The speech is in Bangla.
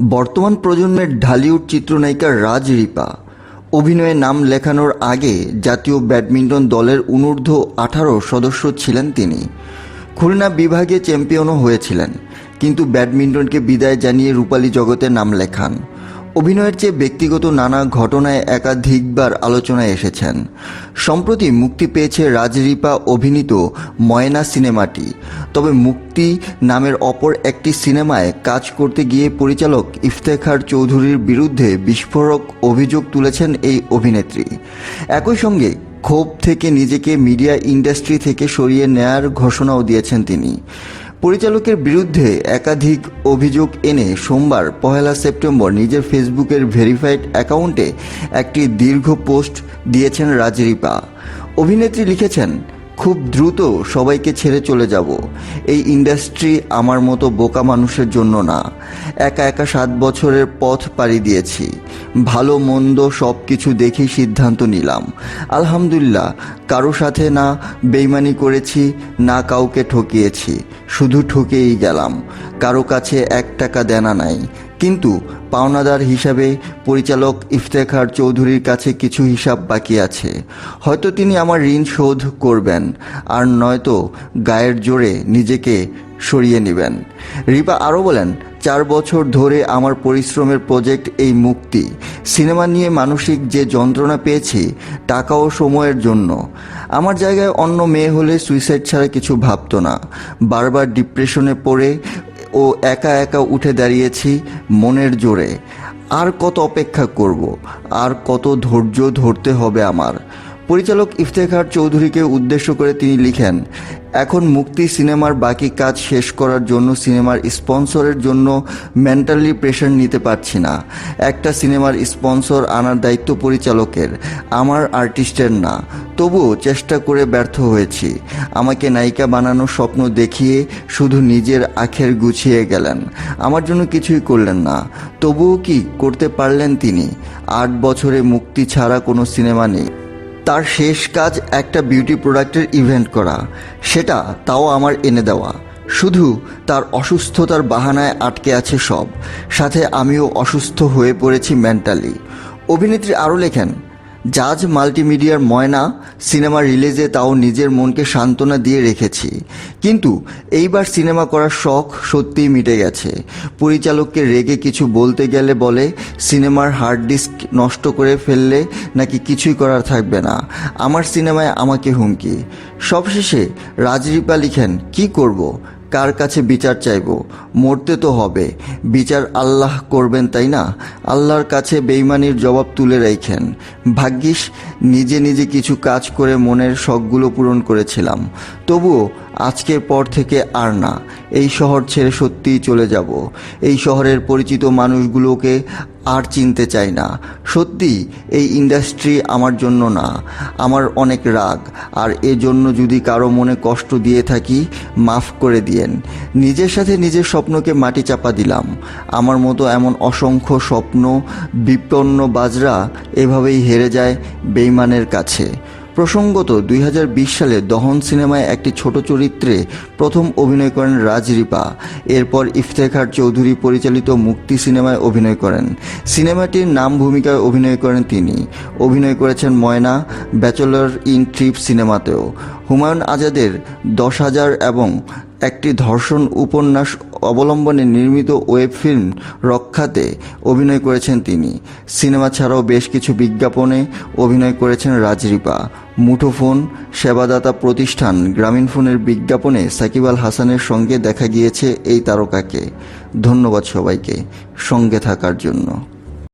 বর্তমান প্রজন্মের ঢালিউড চিত্রনায়িকা রাজ রিপা। অভিনয়ে নাম লেখানোর আগে জাতীয় ব্যাডমিন্টন দলের অনূর্ধ্ব আঠারো সদস্য ছিলেন তিনি। খুলনা বিভাগে চ্যাম্পিয়নও হয়েছিলেন, কিন্তু ব্যাডমিন্টনকে বিদায় জানিয়ে রূপালী জগতে নাম লেখান। অভিনয়ের চেয়ে ব্যক্তিগত নানা ঘটনায় একাধিকবার আলোচনায় এসেছেন। সম্প্রতি মুক্তি পেয়েছে রাজরিপা অভিনীত ময়না সিনেমাটি। তবে মুক্তি নামের অপর একটি সিনেমায় কাজ করতে গিয়ে পরিচালক ইফতেখার চৌধুরীর বিরুদ্ধে বিস্ফোরক অভিযোগ তুলেছেন এই অভিনেত্রী। একই সঙ্গে ক্ষোভ থেকে নিজেকে মিডিয়া ইন্ডাস্ট্রি থেকে সরিয়ে নেয়ার ঘোষণাও দিয়েছেন তিনি। পরিচালকের বিরুদ্ধে একাধিক অভিযোগ এনে সোমবার, পহেলা সেপ্টেম্বর নিজের ফেসবুকের ভেরিফাইড অ্যাকাউন্টে একটি দীর্ঘ পোস্ট দিয়েছেন রাজরিপা অভিনেত্রী লিখেছেন খুব দ্রুত সবাইকে ছেড়ে চলে যাব। এই ইন্ডাস্ট্রি আমার মতো বোকা মানুষের জন্য না। একা একা সাত বছরের পথ পাড়ি দিয়েছি। ভালো, মন্দ সব কিছু দেখেই সিদ্ধান্ত নিলাম। আলহামদুলিল্লাহ, কারও সাথে না বেইমানি করেছি, না কাউকে ঠকিয়েছি। শুধু ঠকেই গেলাম। কারও কাছে এক টাকা দেনা নাই। কিন্তু পাওনাদার হিসাবে পরিচালক ইফতেখার চৌধুরীর কাছে কিছু হিসাব বাকি আছে। হয়তো তিনি আমার ঋণ শোধ করবেন, আর নয়তো গায়ের জোরে নিজেকে সরিয়ে নেবেন। রিপা আরও বলেন, চার বছর ধরে আমার পরিশ্রমের প্রজেক্ট এই মুক্তি। সিনেমা নিয়ে মানসিক যে যন্ত্রণা পেয়েছি টাকা ও সময়ের জন্য। আমার জায়গায় অন্য মেয়ে হলে সুইসাইড ছাড়া কিছু ভাবতো না। বারবার ডিপ্রেশনে পড়ে ও একা একা উঠে দাঁড়িয়েছি মনের জোরে। আর কত অপেক্ষা করব? আর কত ধৈর্য ধরতে হবে আমার? পরিচালক ইফতেখার চৌধুরীকে উদ্দেশ্য করে তিনি লিখেন, এখন মুক্তি সিনেমার বাকি কাজ শেষ করার জন্য সিনেমার স্পন্সরের জন্য মেন্টালি প্রেশার নিতে পারছি না। একটা সিনেমার স্পন্সর আনার দায়িত্ব পরিচালকের, আমার আর্টিস্টের না। তবুও চেষ্টা করে ব্যর্থ হয়েছি। আমাকে নায়িকা বানানোর স্বপ্ন দেখিয়ে শুধু নিজের আখের গুছিয়ে গেলেন। আমার জন্য কিছুই করলেন না। তবুও কি করতে পারলেন তিনি? আট বছরে মুক্তি ছাড়া কোনো সিনেমা নেই। তার শেষ কাজ একটা বিউটি প্রোডাক্টের ইভেন্ট করা। সেটা তাও আমার এনে দেওয়া। শুধু তার অসুস্থতার বাহানায় আটকে আছে সব। সাথে আমিও অসুস্থ হয়ে পড়েছি মেন্টালি অভিনেত্রী আরও লেখেন জাজ মাল্টিমিডিয়ার ময়না সিনেমা রিলিজে তাও নিজের মনকে সান্ত্বনা দিয়ে রেখেছি। কিন্তু এইবার সিনেমা করার শখ সত্যিই মিটে গেছে। পরিচালককে রেগে কিছু বলতে গেলে বলে, সিনেমার হার্ড ডিস্ক নষ্ট করে ফেললে নাকি কিছুই করার থাকবে না। আমার সিনেমায় আমাকে হুমকি। সবশেষে রাজরিপা লিখেন, কি করব? কার কাছে বিচার চাইব? মরতে তো হবে। বিচার আল্লাহ করবেন, তাই না? আল্লাহর কাছে বেইমানির জবাব তুলে রেখেন ভাগ্যিস, নিজে নিজে কিছু কাজ করে মনের শখগুলো পূরণ করেছিলাম। তবুও আজকের পর থেকে আর না। এই শহর ছেড়ে সত্যিই চলে যাব। এই শহরের পরিচিত মানুষগুলোকে আর চিনতে চাই না। সত্যি, এই ইন্ডাস্ট্রি আমার জন্য না। আমার অনেক রাগ। আর এজন্য যদি কারও মনে কষ্ট দিয়ে থাকি, মাফ করে দিয়েন। নিজের সাথে নিজের স্বপ্নকে মাটি চাপা দিলাম। আমার মতো এমন অসংখ্য স্বপ্ন বিপন্ন বাজরা এভাবেই হেরে যায় বেইমানের কাছে। প্রসঙ্গত দুই হাজার বিশ সালে দহন সিনেমায় একটি ছোট চরিত্রে প্রথম অভিনয় করেন রাজ রিপা এরপর ইফতেখার চৌধুরী পরিচালিত মুক্তি সিনেমায় অভিনয় করেন। সিনেমাটির নাম ভূমিকায় অভিনয় করেন তিনি। অভিনয় করেছেন ময়না, ব্যাচেলর ইন ট্রিপ সিনেমাতেও। হুমায়ুন আজাদের দশ হাজার এবং একটি ধর্ষণ উপন্যাস অবলম্বনে নির্মিত ওয়েব ফিল্ম রক্ষাতে অভিনয় করেছেন তিনি। সিনেমা ছাড়াও বেশ কিছু বিজ্ঞাপনে অভিনয় করেছেন রাজরিপা। মুঠোফোন সেবাদাতা প্রতিষ্ঠান গ্রামীণ ফোনের বিজ্ঞাপনে সাকিব আল হাসানের সঙ্গে দেখা গিয়েছে এই তারকাকে। ধন্যবাদ সবাইকে সঙ্গে থাকার জন্য।